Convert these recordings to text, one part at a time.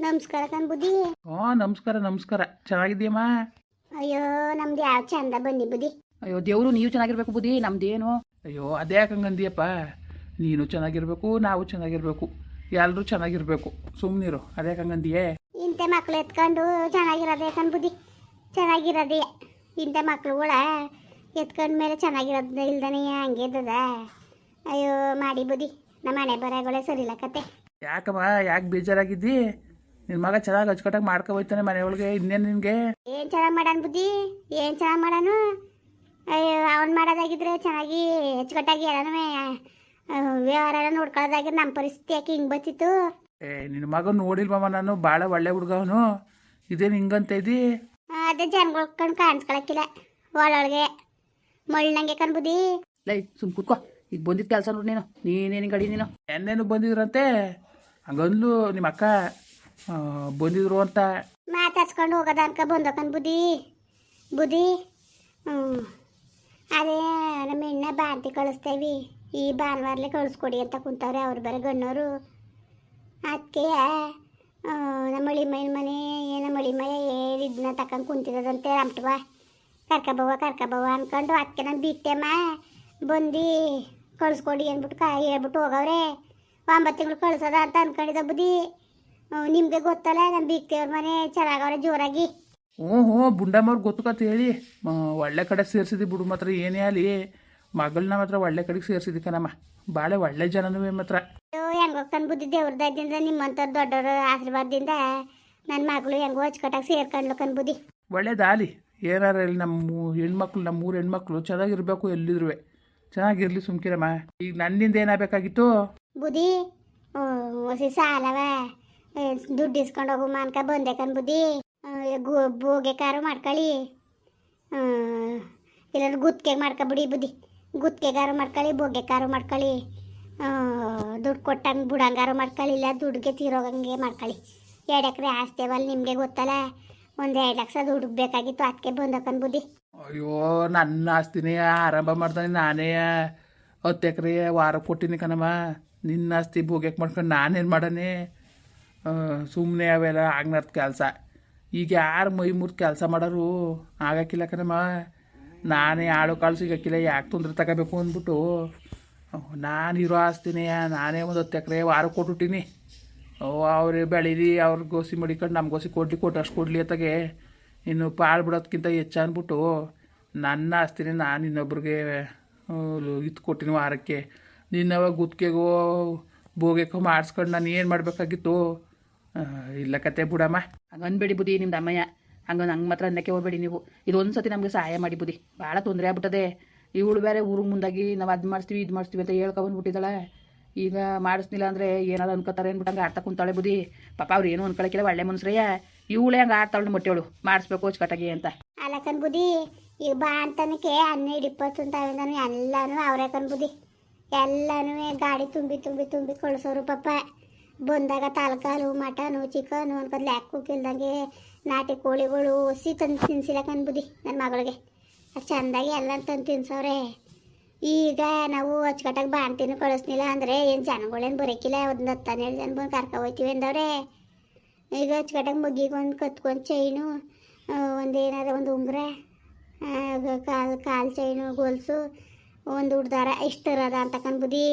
ನಮಸ್ಕಾರ ಕಣ್ ಬುದ್ಧಿ. ಹಾ ನಮಸ್ಕಾರ ನಮಸ್ಕಾರ. ಚೆನ್ನಾಗಿದ್ದೀಯಮ್ಮ? ಅಯ್ಯೋ ನಮ್ದು ಯಾವ ಚಂದ ಬನ್ನಿ ಬುದ್ಧಿ. ಅಯ್ಯೋ ದೇವರು ನೀವು ಚೆನ್ನಾಗಿರ್ಬೇಕು ಬುದ್ಧಿ ನಮ್ದೇನು? ಅಯ್ಯೋ ಅದೇ ಯಾಕಂಗಂದಿಯಪ್ಪ ನೀನು ಚೆನ್ನಾಗಿರ್ಬೇಕು ನಾವು ಚೆನ್ನಾಗಿರ್ಬೇಕು. ಎಲ್ಲರೂ ಚೆನ್ನಾಗಿರ್ಬೇಕು. ಸುಮ್ಮನಿರು ಅದೇ ಯಾಕಂಗಂದಿಯೇ ಇಂಥ ಮಕ್ಳು ಎತ್ಕೊಂಡು ಚೆನ್ನಾಗಿರೋದೇ ಕನ್ಬುದಿ ಬುದ್ಧಿ. ಚೆನ್ನಾಗಿರೋದೇ. ಇಂಥ ಮಕ್ಳುಗಳ ಎತ್ಕೊಂಡ ಮೇಲೆ ಚೆನ್ನಾಗಿರೋದು ಇಲ್ದನೇ ಹಂಗೆ ಇದ್ದದ. ಅಯ್ಯೋ ಮಾಡಿ ಬುದ್ಧಿ. ನಮ್ಮ ಮನೆ ಬರಗಳೇ ಸರಿಲ್ಲ ಕತೆ. ಯಾಕಮ್ಮ ಯಾಕೆ ಬೇಜಾರಾಗಿದ್ದಿ? ನಿನ್ನ ಮಗ ಚೆನ್ನಾಗಿ ಅಚ್ಚುಕಟ್ಟಾಗಿ ಮಾಡ್ಕೊ ಮನೆ ಒಳಗೆ ಇನ್ನೇನು ನಿನ್ಗೆ? ಏನ್ ಚೆನ್ನಾಗಿ ಮಾಡನ್ ಬುದ್ಧಿ? ಏನ್ ಚೆನ್ನಾಗಿ ಮಾಡಾನು? ಅಯ್ಯೋ ಅವ್ನು ಮಾಡೋದಾಗಿದ್ರೆ ಚೆನ್ನಾಗಿ ಅಚ್ಚುಕಟ್ಟಾಗಿ ಎಲ್ಲಾನು ವ್ಯವಹಾರ ಎಲ್ಲ ನೋಡ್ಕೊಳ್ಳೋದಾಗಿದ್ರೆ ನಮ್ಮ ಪರಿಸ್ಥಿತಿ ಯಾಕೆ ಹಿಂಗೆ ಬಚ್ಚಿತ್ತು ಏ ನಿನ್ನ ಮಗ ನೋಡಿಲ್ವಮ್ಮ ನಾನು ಭಾಳ ಒಳ್ಳೆ ಹುಡುಗ ಅವನು. ಇದೇನು ಹಿಂಗಂತ ಇದ್ದಿ ಅದೇ ಜನಗಳು ಕಣ್ ಕಾಣಿಸ್ಕೊಳಕ್ಕಿಲ್ಲ. ಒಳೊಳಗೆ ಮಳ್ಳಂಗೆ ಕಣ್ ಬುದ್ಧಿ. ಲೈ ಸುಮ್ ಕೂತ್ಕೋ. ಈಗ ಬಂದಿದ್ ಕೆಲಸ ನೋಡಿ ನೀನು. ನೀನೇನು ಗಡಿ ನೀನು. ಎನ್ನೇನು ಬಂದಿದ್ರಂತೆ. ಹಂಗಂದ್ಲು ನಿಮ್ಮ ಅಕ್ಕ. ಬಂದಿದ್ರು ಅಂತ ಮಾತಾಡ್ಸ್ಕೊಂಡು ಹೋಗೋದ ಅನ್ಕ ಬಂದಕನ್ ಬುದ್ಧಿ ಬುದ್ಧಿ. ಹ್ಞೂ ಅದೇ ನಮ್ಮ ಹೆಣ್ಣ ಬಾಂತಿ ಕಳಿಸ್ತೇವಿ. ಈ ಭಾನುವಾರಲೆ ಕಳಿಸ್ಕೊಡಿ ಅಂತ ಕುಂತವ್ರೆ ಅವ್ರು ಬೇರೆ ಗಣ್ಣವರು ಅದಕ್ಕೆ ನಮ್ಮ ಮಳಿಮೈನ ಮನೆ ನಮ್ಮ ಮಳಿಮಯ ಇದನ್ನ ತಕೊಂಡು ಕುಂತಿದ್ದದಂತೆ ರಮ್ಟವ ಕರ್ಕಬವ್ವ ಕರ್ಕಬವ್ವ ಅನ್ಕೊಂಡು ಅದಕ್ಕೆ ನಾನು ಬಿಟ್ಟೆಮ್ಮ. ಬಂದು, ಕಳಿಸ್ಕೊಡಿ ಅಂದ್ಬಿಟ್ಟು ಕ, ಹೇಳ್ಬಿಟ್ಟು ಹೋಗವ್ರೆ. ಒಂಬತ್ತು ತಿಂಗಳು ಕಳ್ಸೋದ ಅಂತ ಅನ್ಕೊಂಡಿದ್ದ ಬುದ್ಧಿ. ನಿಮಗೆ ಗೊತ್ತಲ್ಲ ನಮ್ಮ ಬೀಗ್ತೇವ್ರ ಮನೆ ಚೆನ್ನಾಗವ್ರೆ ಜೋರಾಗಿ. ಹ್ಞೂ ಹ್ಞೂ ಬುಂಡಮ್ಮವ್ರಿಗೆ ಗೊತ್ತಕತ್ ಹೇಳಿ. ಒಳ್ಳೆ ಕಡೆ ಸೇರ್ಸಿದಿ ಬಿಡು ಮಾತ್ರ ಏನೇ ಅಲ್ಲಿ ಮಗಳನ್ನ ಮಾತ್ರ ಒಳ್ಳೆ ಕಡೆಗೆ ಸೇರ್ಸಿದಿ ಕಣಮ್ಮ. ಭಾಳ ಒಳ್ಳೆ ಜನನೂ ಮಾತ್ರ. ಹೆಂಗೋ ಬುದ್ಧಿ ದೇವ್ರ ದಯದಿಂದ ನಿಮ್ಮಂಥವ್ರು ದೊಡ್ಡವ್ರ ಆಶೀರ್ವಾದದಿಂದ ನನ್ನ ಮಗಳು ಹೆಂಗೋ ಅಚ್ಚುಕಟ್ಟಾಗಿ ಸೇರ್ಕೊಂಡ್ಲು ಕಣ್ ಬುದ್ಧಿ. ಒಳ್ಳೇದಾಗಲಿ ಏನಾರ ಇಲ್ಲಿ ನಮ್ಮ ಹೆಣ್ಮಕ್ಳು ನಮ್ಮ ಮೂರು ಹೆಣ್ಮಕ್ಳು ಚೆನ್ನಾಗಿರ್ಬೇಕು ಎಲ್ಲಿದ್ರು ಚೆನ್ನಾಗಿರ್ಲಿ ಸುಮ್ಕಿರಮ್ಮ. ಈಗ ನನ್ನಿಂದ ಏನಾಗಬೇಕಾಗಿತ್ತು? ಬುದ್ಧಿ ಸಾಲವ. ದುಡ್ಡು ಇಸ್ಕೊಂಡು ಹೋಗು ಮಾನ್ಕ ಬಂದೆ ಕನ್ಬುದಿ ಬೋಗೆ ಕಾರು ಮಾಡ್ಕೊಳ್ಳಿ ಇಲ್ಲಾಂದ್ರೆ ಗುತ್ತಿಗೆ ಮಾಡ್ಕೊಬಿಡಿ ಬುದ್ಧಿ. ಗುತ್ತಿಗೆಗಾರು ಮಾಡ್ಕೊಳ್ಳಿ ಬೋಗೆ ಕಾರು ಮಾಡ್ಕೊಳ್ಳಿ ದುಡ್ಡು ಕೊಟ್ಟಂಗೆ ಬುಡಂಗಾರು ಮಾಡ್ಕೊಳ್ಳಿ ಇಲ್ಲ ದುಡ್ಡುಗೆ ತೀರೋಗಂಗೆ ಮಾಡ್ಕೊಳ್ಳಿ ಎರಡು ಎಕರೆ ಆಸ್ತಿ ನಿಮಗೆ ಗೊತ್ತಲ್ಲ? ಒಂದು ಎರಡು ಲಕ್ಷ ದುಡ್ಡು ಬೇಕಾಗಿತ್ತು ಅದಕ್ಕೆ ಬಂದಕನ್ ಬುದ್ಧಿ. ಅಯ್ಯೋ, ನನ್ನ ಆಸ್ತಿನೇ ಆರಂಭ ಮಾಡ್ತಾನೆ ನಾನೇ. ಹತ್ತು ಎಕರೆ ವಾರ ಕೊಟ್ಟಿನಿ ಕಣಮ್ಮ. ನಿನ್ನ ಆಸ್ತಿ ಬೋಗ್ಯಾಕೆ ಮಾಡ್ಕೊಂಡು ನಾನೇನು ಮಾಡನೆ? ಸುಮ್ಮನೆ ಅವೆಲ್ಲ ಆಗ್ನರ್ದ ಕೆಲಸ. ಈಗ ಯಾರು ಮೈ ಮುರ್ದು ಕೆಲಸ ಮಾಡೋರು ಆಗಕ್ಕಿಲ್ಲ ಕಣಮ್ಮ. ನಾನೇ ಆಳು ಕಾಳು ಸಿಗಕ್ಕಿಲ್ಲ ಯಾಕೆ ತೊಂದರೆ ತಗೋಬೇಕು ಅಂದ್ಬಿಟ್ಟು, ನಾನು ಇರೋ ಆಸ್ತಿನೇ, ನಾನೇ ಒಂದು ಹತ್ತು ಎಕರೆ ವಾರ ಕೊಟ್ಬಿಟ್ಟಿನಿ. ಅವ್ರಿಗೆ ಬೆಳೀರಿ ಅವ್ರ ಗೋಸಿ ಮಡಿಕೊಂಡು ನಮ್ಮ ಗೋಸಿ ಕೊಡ್ಲಿ ಕೊಟ್ಟು ಅಷ್ಟು ಕೊಡಲಿ ಅತ್ತಾಗೆ. ಇನ್ನು ಪಾಳು ಬಿಡೋದಕ್ಕಿಂತ ಹೆಚ್ಚು ಅಂದ್ಬಿಟ್ಟು ನನ್ನ ಆಸ್ತಿನೇ ನಾನು ಇನ್ನೊಬ್ರಿಗೆ ಇದು ಕೊಟ್ಟಿನಿ ವಾರಕ್ಕೆ. ನಿನ್ನವಾಗ ಗುತ್ತಿಗೆಗೋ ಬೋಗೆಗೋ ಮಾಡಿಸ್ಕೊಂಡು ನಾನು ಏನು ಮಾಡಬೇಕಾಗಿತ್ತು? ಇಲ್ಲ ಕತೆ ಬುಡಮ್ಮ ಹಂಗೆ ಅನ್ಬೇಡಿ ಬುದ್ಧಿ ನಿಮ್ದು ಅಮ್ಮಯ್ಯ. ಹಂಗ ಹಂಗೆ ಮಾತ್ರ ಅನ್ನಕ್ಕೆ ಹೋಗ್ಬೇಡಿ ನೀವು. ಇದೊಂದು ಸತಿ ನಮಗೆ ಸಹಾಯ ಮಾಡಿ ಬುದ್ಧಿ. ಭಾಳ ತೊಂದರೆ ಆಗ್ಬಿಟ್ಟದೆ. ಇವಳು ಬೇರೆ ಊರು ಮುಂದಾಗಿ ನಾವು ಅದು ಮಾಡಿಸ್ತೀವಿ ಇದು ಮಾಡಿಸ್ತೀವಿ ಅಂತ ಹೇಳ್ಕೊಬಂದ್ಬಿಟ್ಟಿದ್ದಾಳೆ ಈಗ ಮಾಡಿಸ್ನಿಲ್ಲ ಅಂದರೆ ಏನಾದ್ರು ಅನ್ಕೋತಾರೆ ಅಂದ್ಬಿಟ್ಟು ಹಂಗೆ ಆಡ್ತಾ ಕುಂತಾಳೆ ಬುದ್ಧಿ. ಪಾಪ ಅವ್ರು ಏನು ಅನ್ಕೊಳಕ್ಕಿಲ್ಲ ಒಳ್ಳೆ ಮನುಷ್ಯರಯ್ಯ. ಇವಳೇ ಹಂಗೆ ಆಡ್ತಾಳೆ ಮೊಟ್ಟೆಳು. ಮಾಡಿಸ್ಬೇಕು ಅಚ್ಚುಕಟ್ಟಾಗಿ ಅಂತ. ಅಲ್ಲಕನ್ ಬುದ್ಧಿ ಈಗ ಬಾ ಅಂತನಕ್ಕೆ ಹನ್ನೆರಡು ಇಪ್ಪತ್ತು ತಾವಿಂದನೂ ಎಲ್ಲನೂ ಅವರೇ ಕನ್ ಬುದ್ಧಿ. ಎಲ್ಲಾನು ಗಾಡಿ ತುಂಬಿ ತುಂಬಿ ತುಂಬಿ ಕಳ್ಸೋರು ಪಾಪ. ಬಂದಾಗ ತಲಕಾಲು, ಮಟನು ಚಿಕನು ಲ್ಯಾಕ್ ಕುಕ್ಕಿಲ್ದಂಗೆ ನಾಟಿ ಕೋಳಿಗಳು ಒಸಿ ತಂದು ತಿನ್ಸಿಲ್ಲ ಅನ್ಬುದಿ ನನ್ನ ಮಗಳಿಗೆ. ಅದು ಚೆಂದಾಗಿ ಎಲ್ಲ ತಂದು ತಿನ್ಸವ್ರೆ. ಈಗ ನಾವು ಅಚ್ಚುಕಟ್ಟಾಗಿ ಬಾಣ್ತಿನೂ ಕಳಿಸ್ನಿಲ್ಲ ಅಂದರೆ ಏನು ಜನಗಳೇನು ಬರೋಕ್ಕಿಲ್ಲ ಒಂದು ಹತ್ತು ಹನ್ನೆರಡು ಜನ ಬಂದು ಕರ್ಕೊ ಅಂದವ್ರೆ. ಈಗ ಅಚ್ಚುಕಟ್ಟಾಗಿ ಮಗ್ಗಿಗೆ ಕತ್ಕೊಂಡು ಚೈನು ಒಂದು ಒಂದು ಉಂಗುರ ಕಾಲು ಕಾಲು ಚೈನು ಗೊಲ್ಸು, ಒಂದು ಉಡ್ದಾರ, ಇಷ್ಟರದ ಅಂತಕ್ಕಂಬುದಿ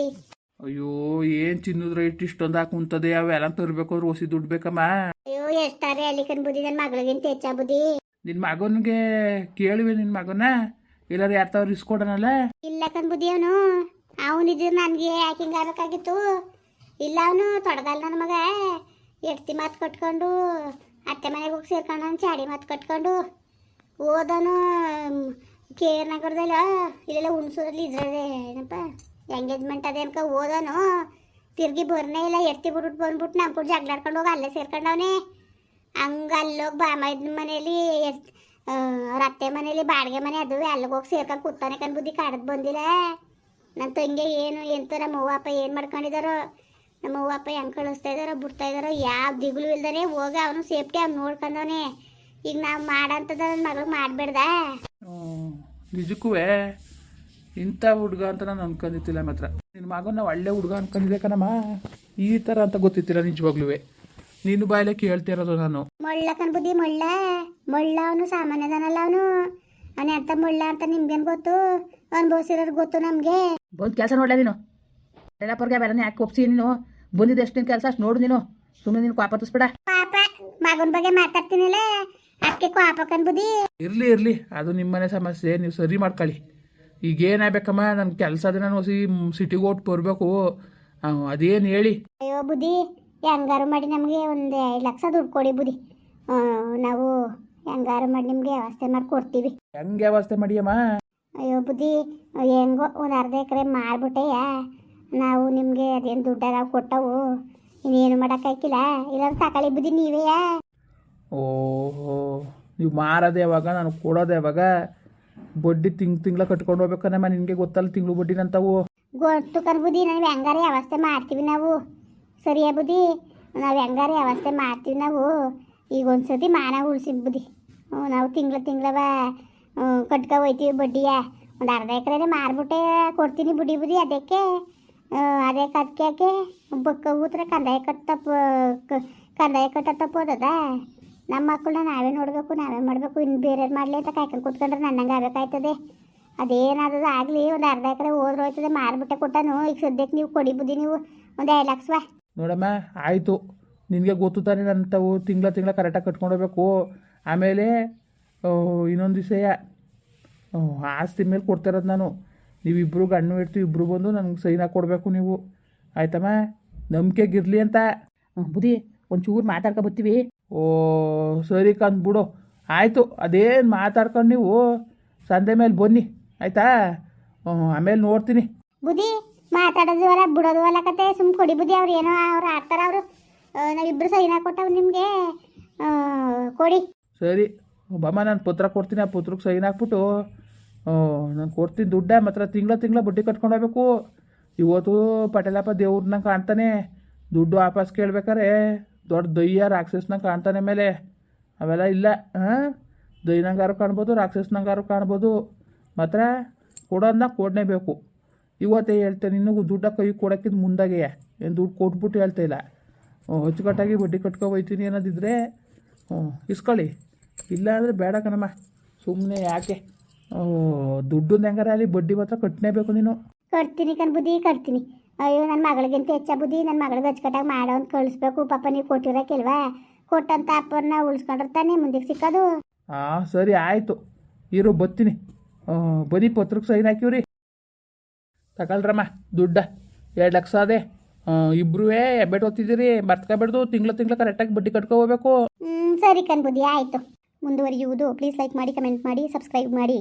ಅಯ್ಯೋ ಏನು ತಿನ್ನುದ್ರ ಇಟ್ಟು ಇಷ್ಟೊಂದು ಹಾಕಿ ಕುಂತದೆ ಅವೆಲ್ಲ ತರಬೇಕು ಅವ್ರು ಒಸಿ ದುಡ್ಡು ಬೇಕಮ್ಮ. ಅಯ್ಯೋ ಎಷ್ಟಾರೆ ಅಲ್ಲಿಕನ್ ಬುದ್ಧಿ ನನ್ನ ಮಗಳಿಗಿಂತ ಹೆಚ್ಚ ಬುದ್ಧಿ ನಿನ್ನ ಮಗನಿಗೆ ಕೇಳುವೆ ನಿನ್ನ ಮಗನ? ಎಲ್ಲಾರು ಯಾರ್ತಾವ್ರು ಇಸ್ಕೊಡನಲ್ಲ ಇಲ್ಲ ಕಣ್ ಬುದ್ಧಿ ಅವನು ಅವನಿದ್ರು ನನಗೆ ಯಾಕೆ ಹಿಂಗಾಗಬೇಕಾಗಿತ್ತು ಇಲ್ಲ ಅವನು ತೊಡಗಲ್ಲ ನನ್ನ ಮಗ. ಎಡ್ತಿ ಮಾತು ಕಟ್ಕೊಂಡು ಅತ್ತೆ ಮನೆಗೆ ಹೋಗಿ ಸೇರ್ಕೊಂಡು ಚಾಡಿ ಮಾತು ಕಟ್ಕೊಂಡು ಓದನು ಕೆ ಆರ್ ನಗರದಲ್ಲ ಇಲ್ಲೆಲ್ಲ ಹುಣಸೂರಲ್ಲಿ ಇದ್ರದೆ ಏನಪ್ಪ? ಎಂಗೇಜ್ಮೆಂಟ್ ಅದೇ ಅನ್ಕ ಓದೋನು? ತಿರ್ಗಿ ಬರ್ನೇ ಇಲ್ಲ, ಎತ್ತಿ ಬಿಟ್ಬಿಟ್ಟು ಬಂದ್ಬಿಟ್ಟು ನಮ್ಮ ಕೂಡ ಜಗಳಾಡ್ಕೊಂಡು ಹೋಗಿ, ಅಲ್ಲೇ ಸೇರ್ಕೊಂಡವನೇ. ಹಂಗೆ ಅಲ್ಲೋಗಿ ಬಾ ಮೈದ್ ಮನೇಲಿ ರತ್ತೆ ಮನೇಲಿ ಬಾಡಿಗೆ ಮನೆ ಅದು ಅಲ್ಲಿಗೆ ಹೋಗಿ ಸೇರ್ಕೊಂಡು ಕೂತಾನೆ ಕಣ್ ಬುದ್ಧಿ ಕಾಡದ್ ಬಂದಿಲ್ಲ. ನನ್ನ ತಂಗಿ ಏನು ಎಂತ ನಮ್ಮ ಏನು ಮಾಡ್ಕೊಂಡಿದಾರೋ ನಮ್ಮ ಅವ್ವ ಹೆಂಗೆ ಕಳಿಸ್ತಾ ಇದ್ದಾರೋ ಬಿಡ್ತಾ ಇದ್ದಾರೋ ಯಾವ ದಿಗ್ಲು ಇಲ್ದಾನೆ ಹೋಗಿ ಅವನು ಸೇಫ್ಟಿ ಅವ್ನು ನೋಡ್ಕೊಂಡವನೇ. ಈಗ ನಾವು ಮಾಡಂತದ ನನ್ನ ಮಗಳು ಮಾಡಬೇಡ್ದ. ನಿಜಕ್ಕೂ ಇಂಥ ಹುಡುಗ ಅಂತ ನಾನು ಅನ್ಕೊಂಡಿತ್ತಿಲ್ಲ ಮಾತ್ರ. ನಿನ್ನ ಮಗನ ಒಳ್ಳೆ ಹುಡುಗ ಅನ್ಕೊಂಡಿದ್ದೆ ಕಣಮ್ಮ. ಈ ಥರ ಅಂತ ಗೊತ್ತಿತ್ತಿಲ್ಲ ನಿಜವಾಗ್ಲೂ ನೀನು ಬಾಯಲ್ಲೇ ಕೇಳ್ತಿರೋದು ನಾನು. ಮೊಳ್ಳ ಕಣ್ಬುದಿ ಮೊಳ್ಳ. ಮೊಳ್ಳ ಅವನು ಸಾಮಾನ್ಯದನಲ್ಲ ಅವನು. ಅವನ ಅರ್ಥ ಮೊಳ್ಳ ಅಂತ ನಿಮ್ಗೇನು ಗೊತ್ತು? ಅನುಭವಿಸಿರೋರು ಗೊತ್ತು ನಮಗೆ. ಬಂದು ಕೆಲಸ ನೋಡಲ ನೀನು. ಎಲ್ಲಪ್ಪರ್ಗೆ ಬೇರೆ ಯಾಕೆ ಒಪ್ಸಿ ನೀನು. ಬಂದಿದ್ದು ಎಷ್ಟು ನಿನ್ನ ಕೆಲಸ ಅಷ್ಟು ನೋಡು ನೀನು. ಸುಮ್ಮನೆ ನೀನು ಪಾಪ ತುಸ್ಬೇಡ ಪಾಪ ಮಗನ ಬಗ್ಗೆ ಮಾತಾಡ್ತೀನಿಲ್ಲ ಅದಕ್ಕೆ ಪಾಪ ಕಣ್ಬುದಿ ಇರಲಿ ಇರಲಿ. ಅದು ನಿಮ್ಮನೆ ಸಮಸ್ಯೆ. ನೀವು ಸರಿ ಮಾಡ್ಕೊಳ್ಳಿ. ಈಗ ಏನಾಗಬೇಕಮ್ಮ ನನ್ನ ಕೆಲಸ ಅದ ನಾನು ಸಿಟಿಗೆ ಹೋಗಿ ಬರಬೇಕು. ಅದೇನು ಹೇಳಿ? ಅಯ್ಯೋ ಬುದ್ಧಿ ಹೆಂಗಾರು ಮಾಡಿ ನಮಗೆ ಒಂದು ಐದು ಲಕ್ಷ ದುಡ್ಡು ಕೊಡಿ ಬುದ್ಧಿ. ನಾವು ಹೆಂಗಾರು ಮಾಡಿ ನಿಮಗೆ ವ್ಯವಸ್ಥೆ ಮಾಡಿ ಕೊಡ್ತೀವಿ. ಹೆಂಗೆ ವ್ಯವಸ್ಥೆ ಮಾಡಿಯಮ್ಮ? ಅಯ್ಯೋ ಬುದ್ಧಿ ಹೆಂಗೋ ಒಂದು ಅರ್ಧ ಎಕರೆ ಮಾರ್ಬಿಟ್ಟೆಯ ನಾವು ನಿಮಗೆ ಅದೇನು ದುಡ್ಡ ನಾವು ಕೊಟ್ಟವು. ಇನ್ನೇನು ಮಾಡೋಕ್ಕಾಗಿಲ್ಲ ಇಲ್ಲ ತಗೊಳ್ಳಿ ಬುದ್ಧಿ ನೀವೇ. ಓಹೋ ನೀವು ಮಾರೋದು ಯಾವಾಗ? ನಾನು ಕೊಡೋದು ಯಾವಾಗ? ಬಡ್ಡಿ ತಿಂಗ್ ತಿಂಗಳ ಕಟ್ಕೊಂಡು ಹೋಗ್ಬೇಕನ್ನಮ್ಮ ನಿನಗೆ ಗೊತ್ತಲ್ಲ ತಿಂಗಳು ಬಡ್ಡಿನಂತವು ಗೊತ್ತು ಕರ್ಬುದಿ ನಾವು ಹೆಂಗಾರೆ ವ್ಯವಸ್ಥೆ ಮಾಡ್ತೀವಿ ನಾವು. ಸರಿಯಾ ಬುದ್ಧಿ? ನಾವು ಹೆಂಗಾರೆ ವ್ಯವಸ್ಥೆ ಮಾಡ್ತೀವಿ ನಾವು. ಈಗ ಒಂದು ಸತಿ ಮಾನ ಉಳಿಸಿ ಹ್ಞೂ ನಾವು ತಿಂಗ್ಳು ತಿಂಗಳವ ಕಟ್ಕೊ ಹೋಯ್ತೀವಿ ಬಡ್ಡಿಯ. ಒಂದು ಅರ್ಧ ಎಕರೆ ಮಾರ್ಬಿಟ್ಟೆ ಕೊಡ್ತೀನಿ ಬುಡಿ ಬುಡಿ ಅದಕ್ಕೆ ಅದೇ ಅದಕ್ಕೆ ಅದಕ್ಕೆ ಯಾಕೆ ಬಕ್ಕ ಕೂತ್ರೆ ಕಂದಾಯ ಕಟ್ಟ ತಪ್ಪು ಕಂದಾಯ ಕಟ್ಟ ತಪ್ಪೋದದ ನಮ್ಮ ಮಕ್ಕಳನ್ನ ನಾವೇ ನೋಡಬೇಕು ನಾವೇ ಮಾಡಬೇಕು ಇನ್ನು ಬೇರೆಯವ್ರು ಮಾಡಲಿ ಅಂತ ಕಾಯ್ಕೊಂಡು ಕೂತ್ಕೊಂಡ್ರೆ ನನ್ನಂಗೆ ಆಗಬೇಕಾಯ್ತದೆ. ಅದೇನಾದದು ಆಗಲಿ ಒಂದು ಅರ್ಧ ಎಕರೆ ಹೋದ್ರೆ ಹೋಯ್ತದೆ ಮಾರ್ಬಿಟ್ಟೆ ಕೊಟ್ಟನು. ಈಗ ಸದ್ಯಕ್ಕೆ ನೀವು ಕೊಡಿ ಬುದ್ಧಿ ನೀವು ಒಂದು ಎರಡು ಲಕ್ಷ ನೋಡಮ್ಮ ಆಯಿತು. ನಿನಗೆ ಗೊತ್ತು ತಾನೇ ತಾವು ತಿಂಗಳ ತಿಂಗಳ ಕರೆಕ್ಟಾಗಿ ಕಟ್ಕೊಂಡು ಹೋಗ್ಬೇಕು. ಆಮೇಲೆ ಇನ್ನೊಂದು ವಿಷಯ. ಆಸ್ತಿ ಮೇಲೆ ಕೊಡ್ತಿರೋದು ನಾನು. ನೀವಿಬ್ಬರು ಗಣ್ಣು ಇಡ್ತೀವಿ ಇಬ್ಬರು ಬಂದು ನನಗೆ ಸೈನ್ ಕೊಡಬೇಕು ನೀವು. ಆಯ್ತಮ್ಮ? ನಂಬಿಕೆಗಿರಲಿ ಅಂತ. ಬುದಿ ಬುದ್ಧಿ ಒಂಚೂರು ಮಾತಾಡ್ಕೊ ಬರ್ತೀವಿ. ಓ ಸರಿ ಕಂದ್ಬಿಡು ಆಯಿತು ಅದೇನು ಮಾತಾಡ್ಕೊಂಡು ನೀವು? ಸಂಜೆ ಮೇಲೆ ಬನ್ನಿ ಆಯಿತಾ? ಆಮೇಲೆ ನೋಡ್ತೀನಿ. ಬುದ್ಧಿ ಮಾತಾಡೋದು ಅಲ್ಲ ಬಿಡೋದು ಅಲ್ಲ ಕತೆ. ಸುಮ್ ಕೊಡಿ ಬುದ್ಧಿ ಅವ್ರು ಏನೋ ಅವ್ರು ಆಡ್ತಾರ ಅವರು. ನಾವಿಬ್ಬರು ಸೈನ್ ಹಾಕೊಟ್ಟವು ನಿಮಗೆ. ಕೊಡಿ. ಸರಿ ಬಮ್ಮ ನಾನು ಪುತ್ರ ಕೊಡ್ತೀನಿ. ಆ ಪುತ್ರಕ್ಕೆ ಸೈನ್ ಹಾಕ್ಬಿಟ್ಟು ನಾನು ಕೊಡ್ತೀನಿ ದುಡ್ಡ ಮಾತ್ರ ತಿಂಗಳ ತಿಂಗಳ ಬಡ್ಡಿ ಕಟ್ಕೊಂಡು ಹೋಗ್ಬೇಕು. ಇವತ್ತು ಪಟೇಲಪ್ಪ ದೇವ್ರನ್ನ ಕಾಣ್ತಾನೆ. ದುಡ್ಡು ವಾಪಸ್ ಕೇಳ್ಬೇಕಾರೆ. ದೊಡ್ಡ ದಯ್ಯ ರಾಕ್ಷಸ್ನಾಗ ಕಾಣ್ತಾನೆ ಮೇಲೆ. ಅವೆಲ್ಲ ಇಲ್ಲ. ಹಾಂ? ದೈನಂಗಾರು ಕಾಣ್ಬೋದು, ರಾಕ್ಷಸನಂಗಾರು ಕಾಣ್ಬೋದು. ಮಾತ್ರ ಕೊಡೋದನ್ನ ಕೊಡಲೇಬೇಕು ಇವತ್ತೇ ಹೇಳ್ತೇನೆ ನಿನಗೂ ದುಡ್ಡ ಕೈ ಕೊಡೋಕ್ಕಿಂತ ಮುಂದಾಗೆ ಏನು ದುಡ್ಡು ಕೊಟ್ಬಿಟ್ಟು ಹೇಳ್ತಾ ಇಲ್ಲ. ಅಚ್ಚುಕಟ್ಟಾಗಿ ಬಡ್ಡಿ ಕಟ್ಕೊ ಹೋಯ್ತೀನಿ ಅನ್ನೋದಿದ್ರೆ ಹ್ಞೂ ಇಸ್ಕೊಳ್ಳಿ. ಇಲ್ಲ ಅಂದರೆ ಬೇಡ ಕಣಮ್ಮ. ಸುಮ್ಮನೆ ಯಾಕೆ? ದುಡ್ಡು ಹೆಂಗಾರ ಅಲ್ಲಿ ಬಡ್ಡಿ ಮಾತ್ರ ಕಟ್ಟಲೇಬೇಕು ನೀನು. ಕಟ್ತೀನಿ ಕಣ್ ಕಟ್ತೀನಿ. ಅಯ್ಯೋ ನನ್ನ ಮಗಳಿಗಿಂತ ಹೆಚ್ಚ ಬುದ್ಧಿ ನನ್ನ ಮಗಳಿಗೆ ಅಚ್ಚುಕಟ್ಟಾಗಿ ಮಾಡೋ ಅಂತ ಕಳಿಸ್ಬೇಕು. ಪಾಪ ನೀವು ಕೊಟ್ಟಿರೋಕಿಲ್ವಾ ಕೊಟ್ಟಂತ ಅಪ್ಪನ್ನ ಉಳಿಸ್ಕೊಂಡಿರ್ತಾನೆ ಮುಂದಕ್ಕೆ ಸಿಕ್ಕೋದು. ಹಾಂ ಸರಿ ಆಯಿತು. ಇರು ಬತ್ತೀನಿ. ಬರೀ ಪತ್ರಕ್ಕೆ ಸೈನ್ ಹಾಕಿವ್ರಿ. ತಗೊಳ್ರಮ್ಮ ದುಡ್ಡ. ಎರಡು ಲಕ್ಷ ಅದೇ. ಇಬ್ಬರೂ ಎಬ್ಬೆಟ್ ಓದ್ತಿದ್ದೀರಿ ಮರ್ತ್ಕೊಬೇಡ್ದು. ತಿಂಗಳ ತಿಂಗಳು ಕರೆಕ್ಟಾಗಿ ಬಡ್ಡಿ ಕಟ್ಕೊ ಹೋಗ್ಬೇಕು. ಹ್ಞೂ ಸರಿ ಕಣ್ ಬುದ್ಧಿ ಆಯಿತು. ಮುಂದುವರಿಯುವುದು. ಪ್ಲೀಸ್ ಲೈಕ್ ಮಾಡಿ ಕಮೆಂಟ್ ಮಾಡಿ ಸಬ್ಸ್ಕ್ರೈಬ್ ಮಾಡಿ.